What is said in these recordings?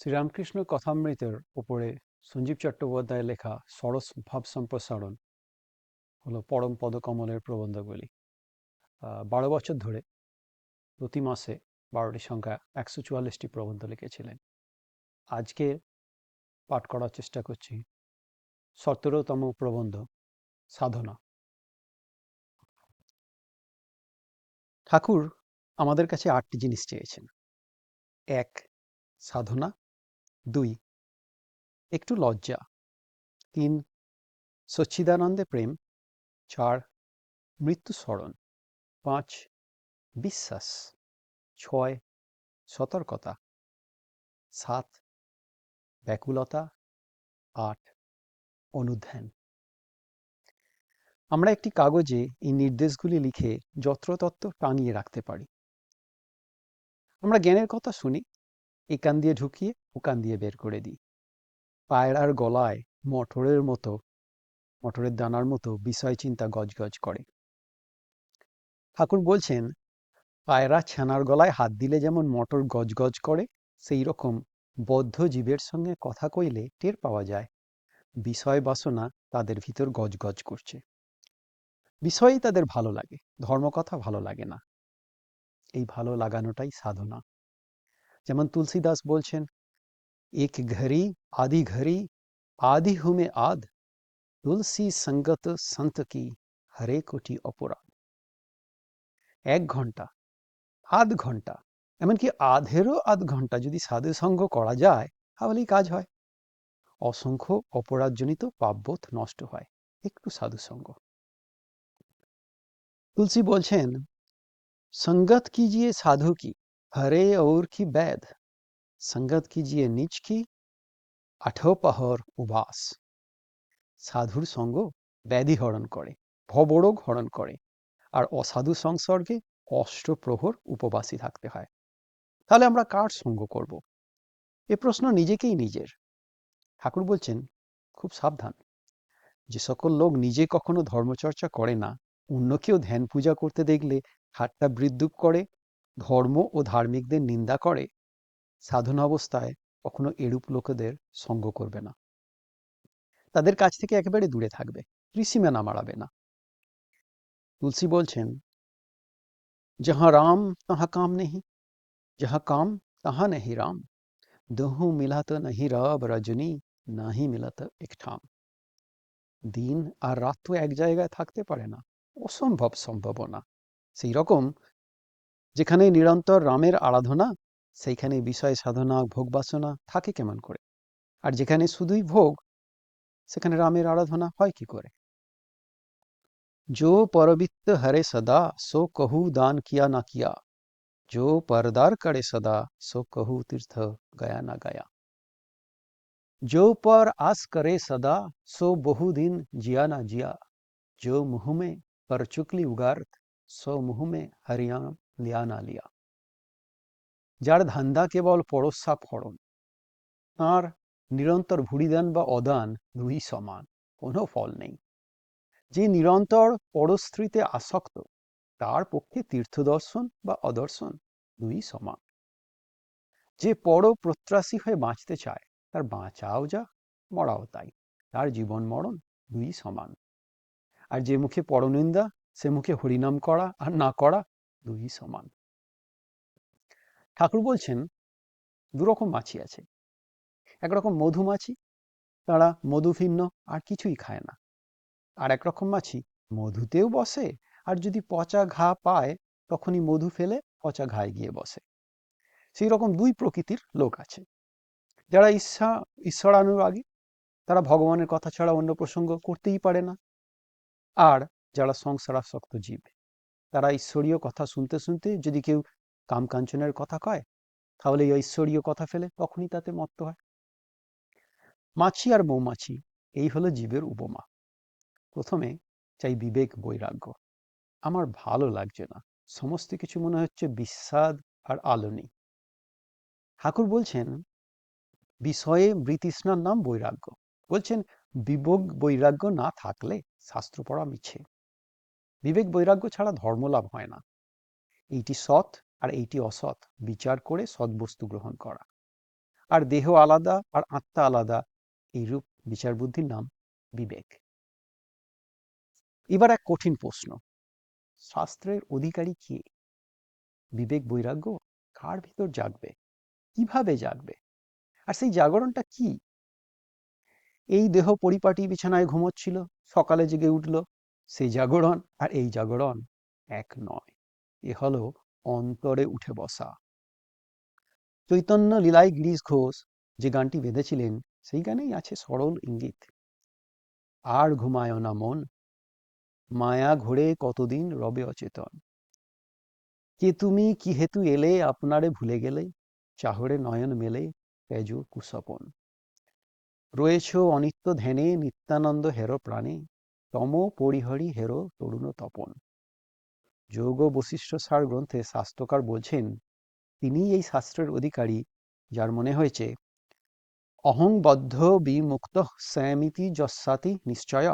শ্রীরামকৃষ্ণ কথামৃতের উপরে সঞ্জীব চট্টোপাধ্যায়ের লেখা সরস ভাব সম্প্রসারণ হলো পরম পদকমলের প্রবন্ধগুলি। বারো বছর ধরে প্রতি মাসে বারোটি সংখ্যা একশো চুয়াল্লিশটি প্রবন্ধ লিখেছিলেন। আজকে পাঠ করার চেষ্টা করছি। সতেরোতম প্রবন্ধ, সাধনা। ঠাকুর আমাদের কাছে আটটি জিনিস চেয়েছেন। এক, সাধনা। দুই। একটু লজ্জা। তিন, সচ্চিদানন্দে প্রেম। চার মৃত্যু স্মরণ পাঁচ, বিশ্বাস। ছয়, সতর্কতা। সাত, ব্যাকুলতা। আট, অনুধ্যান। আমরা একটি কাগজে এই নির্দেশগুলি লিখে যত্রতত্ত্ব টাঙিয়ে রাখতে পারি। আমরা জ্ঞানের কথা শুনি এই কান দিয়ে ঢুকিয়ে ও কান দিয়ে বের করে দিই। পায়রার গলায় মটরের মতো মটরের দানার মতো বিষয় চিন্তা গজগজ করে। ঠাকুর বলছেন, পায়রা ছানার গলায় হাত দিলে যেমন মটর গজগজ করে, সেই রকম বদ্ধ জীবের সঙ্গে কথা কইলে টের পাওয়া যায়। বিষয় বাসনা তাদের ভিতর গজগজ করছে। বিষয়ই তাদের ভালো লাগে, ধর্মকথা ভালো লাগে না। এই ভালো লাগানোটাই সাধনা। যেমন তুলসীদাস বলছেন এক ঘড়ি আদি ঘড়ি আদি হুমে আদ তুলসী সঙ্গত সন্ত কি হরে কোটি অপরাধ এক ঘন্টা আধ ঘন্টা এমনকি আধেরও আধ ঘন্টা যদি সাধু সঙ্গ করা যায় তাহলেই কাজ হয় অসংখ্য অপরাধজনিত পাপবোধ নষ্ট হয় একটু সাধু সঙ্গ তুলসী বলছেন संगत कीजिए साधु की हरे और की बैद संगत कीजिए নিজ কি আঠো পাহর উবাস সাধুর সঙ্গ ব্যাধি হরণ করে ভবরোগ হরণ করে আর অসাধু সংসর্গে অষ্টপ্রহর উপবাসী থাকতে হয় তাহলে আমরা কার সঙ্গ করব এ প্রশ্ন নিজেকেই নিজের ঠাকুর বলছেন খুব সাবধান যে সকল লোক নিজে কখনো ধর্মচর্চা করে না অন্যকেও ধ্যান পূজা করতে দেখলে ঠাট্টা বিদ্রুপ করে ধর্ম ও ধার্মিকদের নিন্দা করে সাধনা অবস্থায় কখনো এরূপ লোকেদের সঙ্গ করবে না। তাদের কাছ থেকে একেবারে দূরে থাকবে, ঋষিমেনা মারাবে না। তুলসী বলছেন, যাহা রাম, তাহা কাম নেহি, যাহা কাম, তাহা নেহি রাম। দহু মিলাত নাহি রব রজনী, নাহি মিলাত একঠাম। দিন আর রাত তো এক জায়গায় থাকতে পারে না, অসম্ভব সম্ভাবনা। সেই রকম যেখানে নিরন্তর রামের আরাধনা সেইখানে বিষয় সাধনা ভোগ বাসনা থাকে কেমন করে আর যেখানে শুধুই ভোগ সেখানে রামের আরাধনা হয় কি করে जो परवित्त हरे सदा सो कहू दान किया ना किया जो परदार करे सदा सो कहू तीर्थ गया ना गया जो पर आस करे सदा सो बहु दिन जिया ना जिया जो मुँह में पर चुकली उगारत सो मुँह में हरियाम लिया না লিয়া যার ধান্দা কেবল ফড়ন তাঁর নিরন্তর ভুড়িদান বা অদান দুই সমান, কোনো ফল নেই। যে নিরন্তর পরস্ত্রীতে আসক্ত, তার পক্ষে তীর্থদর্শন বা অদর্শন দুই সমান। যে পর প্রত্রাসী হয়ে বাঁচতে চায়, তার বাঁচাও যা, মরাও তাই, তার জীবন মরণ দুই সমান। আর যে মুখে পরনিন্দা, সে মুখে হরিনাম করা আর না করা দুই সমান। ঠাকুর বলছেন দুরকম মাছি আছে। একরকম মধুমাছি তারা মধু ভিন্ন আর কিছুই খায় না। আর একরকম মাছি মধুতেও বসে, আর যদি পচা ঘা পায়, তখনই মধু ফেলে পচা ঘায়ে গিয়ে বসে। সেই রকম দুই প্রকৃতির লোক আছে। যারা ঈশ্বা ঈশ্বরানুরাগী, তারা ভগবানের কথা ছাড়া অন্য প্রসঙ্গ করতেই পারে না। আর যারা সংসারাসক্ত জীব, তারা ঈশ্বরীয় কথা শুনতে শুনতে যদি কেউ কামকাঞ্চনের কথা কয়, তাহলে এই ঐশ্বরীয় কথা ফেলে তখনই তাতে মত্ত হয়। মাছি আর মৌমাছি, এই হলো জীবের উপমা। প্রথমে চাই বিবেক বৈরাগ্য। আমার ভালো লাগছে না। সমস্ত কিছু মনে হচ্ছে বিস্বাদ আর আলোনি। ঠাকুর বলছেন, বিষয়ে বৃতৃষ্ণার নাম বৈরাগ্য। বলছেন, বিবেক বৈরাগ্য না থাকলে শাস্ত্র পড়া মিছে। বিবেক বৈরাগ্য ছাড়া ধর্মলাভ হয় না। এইটি সৎ আর এইটি অসৎ। বিচার করে সৎ বস্তু গ্রহণ করা। আর দেহ আলাদা আর আত্মা আলাদা, এইরূপ বিচার বুদ্ধির নাম বিবেক। এবার এক কঠিন প্রশ্ন। শাস্ত্রের অধিকারী কে? বিবেক বৈরাগ্য কার ভিতর জাগবে? কীভাবে জাগবে? আর সেই জাগরণটা কি? এই দেহ পরিপাটি বিছানায় ঘুমোচ্ছিল, সকালে জেগে উঠল। সেই জাগরণ আর এই জাগরণ এক নয়। এ হলো অন্তরে উঠে বসা। চৈতন্য লীলায় গিরিশ ঘোষ যে গানটি বেঁধেছিলেন, সেই গানেই আছে সরল ইঙ্গিত। আর ঘুমায় না মন, মায়া ঘোরে কতদিন রবে অচেতন। কে তুমি, কি হেতু এলে আপনারে ভুলে গেলে, চাহরে নয়ন মেলে তেজ কুসপন। রয়েছ অনিত্য ধ্যানে নিত্যানন্দ হেরো প্রাণে, তম পরিহরি হেরো তরুণ তপন। যোগ বশিষ্ঠ সার গ্রন্থে শাস্ত্রকার বলছেন তিনি এই শাস্ত্রের অধিকারী, যার মনে হয়েছে অহংবদ্ধ বিমুক্ত স্যামিতি যস্যাতি নিশ্চয়।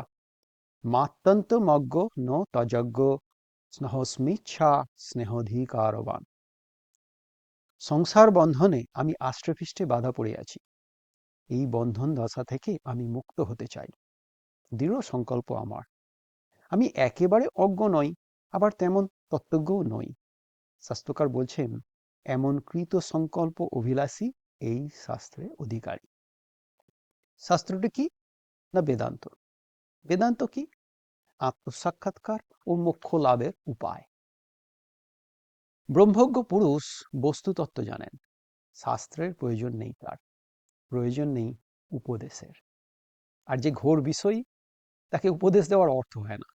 মাত্যন্ত মজ্ঞ ন তযজ্ঞ স্নেহস্মিচ্ছা স্নেহধিকারবান। সংসার বন্ধনে আমি আষ্ট্রপৃষ্ঠে বাধা পড়ে আছি। এই বন্ধন দশা থেকে আমি মুক্ত হতে চাই। দৃঢ় সংকল্প আমার। আমি একেবারে অজ্ঞ নই। আবার তেমন তত্ত্বজ্ঞও নই। শাস্ত্রকার বলছেন, এমন কৃত সংকল্প অভিলাষী এই শাস্ত্রে অধিকারী। শাস্ত্রটি কি না বেদান্ত? বেদান্ত কি? আত্মসাক্ষাৎকার ও মোক্ষ লাভের উপায়। ব্রহ্মজ্ঞ পুরুষ বস্তুতত্ত্ব জানেন, শাস্ত্রের প্রয়োজন নেই তার, প্রয়োজন নেই উপদেশের। আর যে ঘোর বিষয়, তাকে উপদেশ দেওয়ার অর্থ হয় না।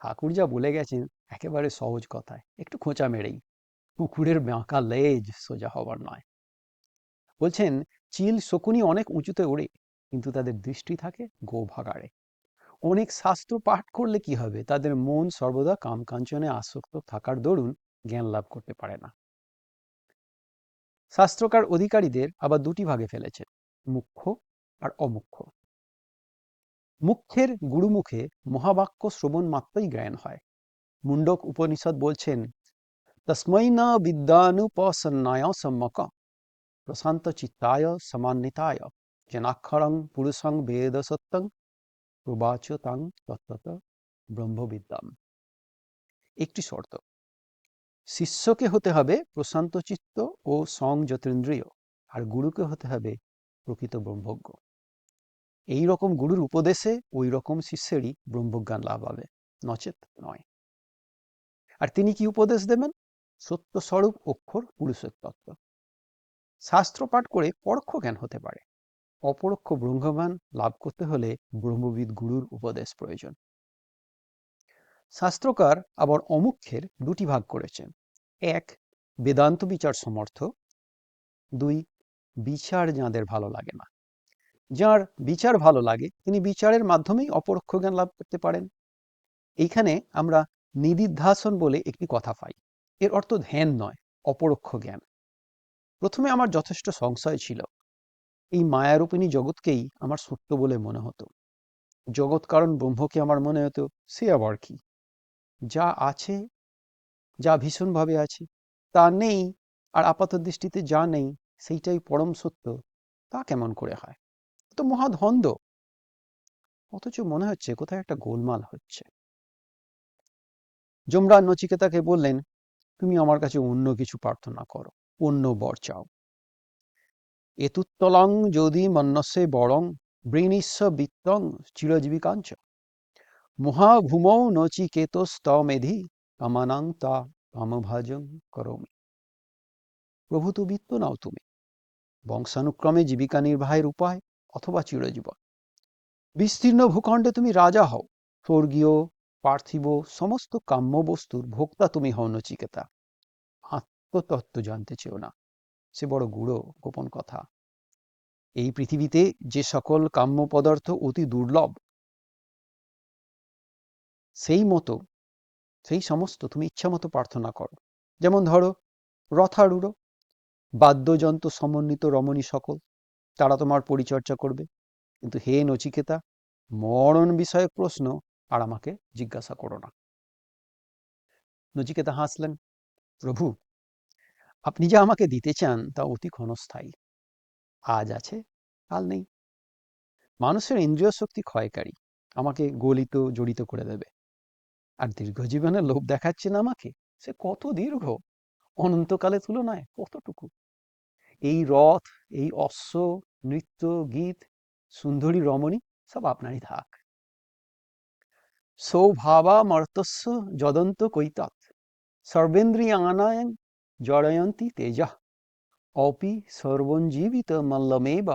ঠাকুর যা বলে গেছেন একেবারে সহজ কথায়, একটু খোঁচা মেরেই। পুকুরের বাঁকা লেজ সোজা হবার নয়। বলছেন, চিল শকুনি অনেক উঁচুতে ওড়ে, কিন্তু তাদের দৃষ্টি থাকে গো ভাগাড়ে অনেক শাস্ত্র পাঠ করলে কি হবে? তাদের মন সর্বদা কামকাঞ্চনে আসক্ত থাকার দরুন জ্ঞান লাভ করতে পারে না। শাস্ত্রকার অধিকারীদের আবার দুটি ভাগে ফেলেছেন, মুখ্য আর অমুখ্য। মুখ্যের গুরুমুখে মহাবাক্য শ্রবণ মাত্রই জ্ঞান হয়। মুন্ডক উপনিষদ বলছেন তস্মৈ ন বিদ্যানুপসন্নায় সম্মক, প্রশান্ত চিত্তায় সমান্বিতায় জনাক্ষরং পুরুষং বেদ সত্যং প্রবাচ তাং ব্রহ্মবিদ্যাম। একটি শর্ত, শিষ্যকে হতে হবে প্রশান্ত চিত্ত ও সংযতেন্দ্রিয় আর গুরুকে হতে হবে প্রকৃত ব্রহ্মজ্ঞ। এই রকম গুরুর উপদেশে ওই রকম শিষ্যেরই ব্রহ্মজ্ঞান লাভ হবে। নচেত নয়। আর তিনি কি উপদেশ দেবেন? সত্য স্বরূপ অক্ষর পুরুষের তত্ত্ব। শাস্ত্র পাঠ করে পরোক্ষ জ্ঞান হতে পারে। অপরোক্ষ ব্রহ্মজ্ঞান লাভ করতে হলে ব্রহ্মবিদ গুরুর উপদেশ প্রয়োজন। শাস্ত্রকার আবার অমুখ্যের দুটি ভাগ করেছেন। এক, বেদান্ত বিচার সমর্থ। দুই, বিচার যাঁদের ভালো লাগে না। যার বিচার ভালো লাগে, তিনি বিচারের মাধ্যমেই অপরোক্ষ জ্ঞান লাভ করতে পারেন। এইখানে আমরা নিদিধ্যাসন বলে একটি কথা পাই। এর অর্থ ধ্যান নয়, অপরোক্ষ জ্ঞান। প্রথমে আমার যথেষ্ট সংশয় ছিল। এই মায়ারূপিণী জগৎকেই আমার সত্য বলে মনে হতো। জগৎ কারণ ব্রহ্মকে আমার মনে হতো, সে আবার কি? যা আছে, যা ভীষণভাবে আছে, তা নেই, আর আপাত দৃষ্টিতে যা নেই, সেইটাই পরম সত্য, তা কেমন করে হয়? তো মহাধন্দ অথচ মনে হচ্ছে কোথায় একটা গোলমাল হচ্ছে। যমরাজ নচিকেতাকে বললেন, তুমি আমার কাছে অন্য কিছু প্রার্থনা করো, অন্য বর চাও। এতুত্তলং যদি মন্যসে বরং বৃণীস্ব বিত্তং চিরজীবিকাঞ্চ। মহাভূমৌ নচিকেতস্তমেধি কামানাং তা কামভাজং করমি প্রভু তো বিত্ত নাও তুমি। বংশানুক্রমে জীবিকা নির্বাহের উপায় অথবা চিরজীবন। বিস্তীর্ণ ভূখণ্ডে তুমি রাজা হও, স্বর্গীয়, পার্থিব, সমস্ত কাম্য বস্তুর ভোক্তা তুমি হও নচিকেতা। আত্মতত্ত্ব জানতে চেও না, সে বড় গুড়ো, গোপন কথা। এই পৃথিবীতে যে সকল কাম্য পদার্থ অতি দুর্লভ, সেই মতো, সেই সমস্ত তুমি ইচ্ছা মতো প্রার্থনা করো। যেমন ধরো, রথারূঢ়, বাদ্যযন্ত্র সমন্বিত রমণী সকল তারা তোমার পরিচর্যা করবে। কিন্তু হে নচিকেতা, মরণ বিষয়ক প্রশ্ন আর আমাকে জিজ্ঞাসা করো না। নচিকেতা হাসলেন, প্রভু, আপনি যা আমাকে দিতে চান তা অতি ক্ষণস্থায়ী। আজ আছে, কাল নেই। মানুষের ইন্দ্রিয় শক্তি ক্ষয়কারী, আমাকে গলিত, জড়িত করে দেবে। আর দীর্ঘ জীবনের লোভ দেখাচ্ছে না আমাকে, সে কত দীর্ঘ? অনন্তকালে তুলনায় কতটুকু? এই রথ, এই অশ্ব, নৃত্য, গীত, সুন্দরী, রমণী সব আপনারই থাক। সৌভাবা মর্তস্য যদন্ত কৈতাৎ সর্বেন্দ্রিয়ানায়ন জড়য়ন্তী তেজা, অপি সর্বঞ্জীবিত মল্লমেব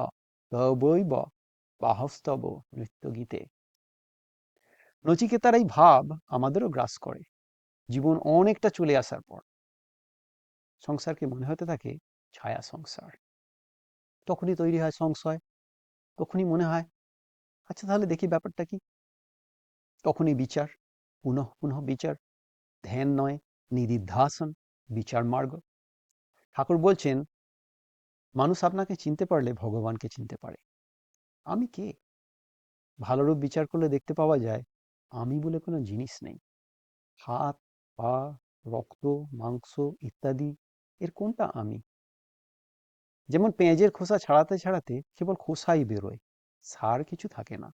তবৈব বাহস্তব নৃত্য নৃত্যগীতে। নচিকেতার এই ভাব আমাদেরও গ্রাস করে। জীবন অনেকটা চলে আসার পর। সংসারকে মনে হতে থাকে ছায়া সংসার। তখনই তৈরি হয় সংশয়, তখনই মনে হয় আচ্ছা তাহলে দেখি ব্যাপারটা কি? তখনই বিচার, পুনঃ পুনঃ বিচার, ধ্যান নয় নিদিধ্যাসন বিচার মার্গ। ঠাকুর বলছেন, মানুষ আপনাকে চিনতে পারলে ভগবানকে চিনতে পারে। আমি কে? ভালোরূপ বিচার করলে দেখতে পাওয়া যায়, আমি বলে কোনো জিনিস নেই। হাত, পা, রক্ত, মাংস ইত্যাদি, এর কোনটা আমি? যেমন পেঁয়াজের খোসা ছাড়াতে ছাড়াতে কেবল খোসাই বেরোয়, সার কিছু থাকে না।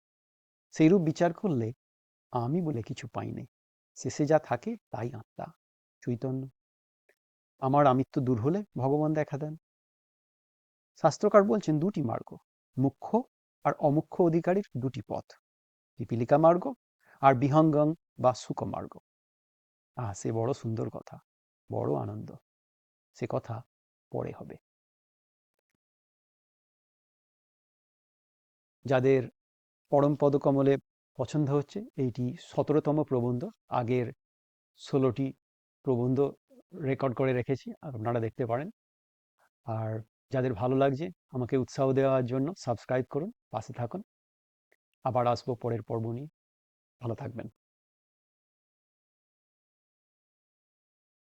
সেইরূপ বিচার করলে আমি বলে কিছু পাই নাই। শেষে যা থাকে তাই আত্মা, চৈতন্য। আমার আমিত্ব দূর হলে ভগবান দেখা দেন। শাস্ত্রকার বলছেন দুটি মার্গ, মুখ্য আর অমুখ্য অধিকারীর দুটি পথ, পিপিলিকা মার্গ আর বিহঙ্গং বা সুকমার্গ আহ, সে বড় সুন্দর কথা, বড় আনন্দ। সে কথা পরে হবে। যাদের পরম পদকমলে পছন্দ হচ্ছে, এইটি সতেরোতম প্রবন্ধ। আগের ষোলোটি প্রবন্ধ রেকর্ড করে রেখেছি, আপনারা দেখতে পারেন। আর যাদের ভালো লাগছে, আমাকে উৎসাহ দেওয়ার জন্য সাবস্ক্রাইব করুন, পাশে থাকুন। আবার আসব পরের পর্ব নিয়ে। ভালো থাকবেন।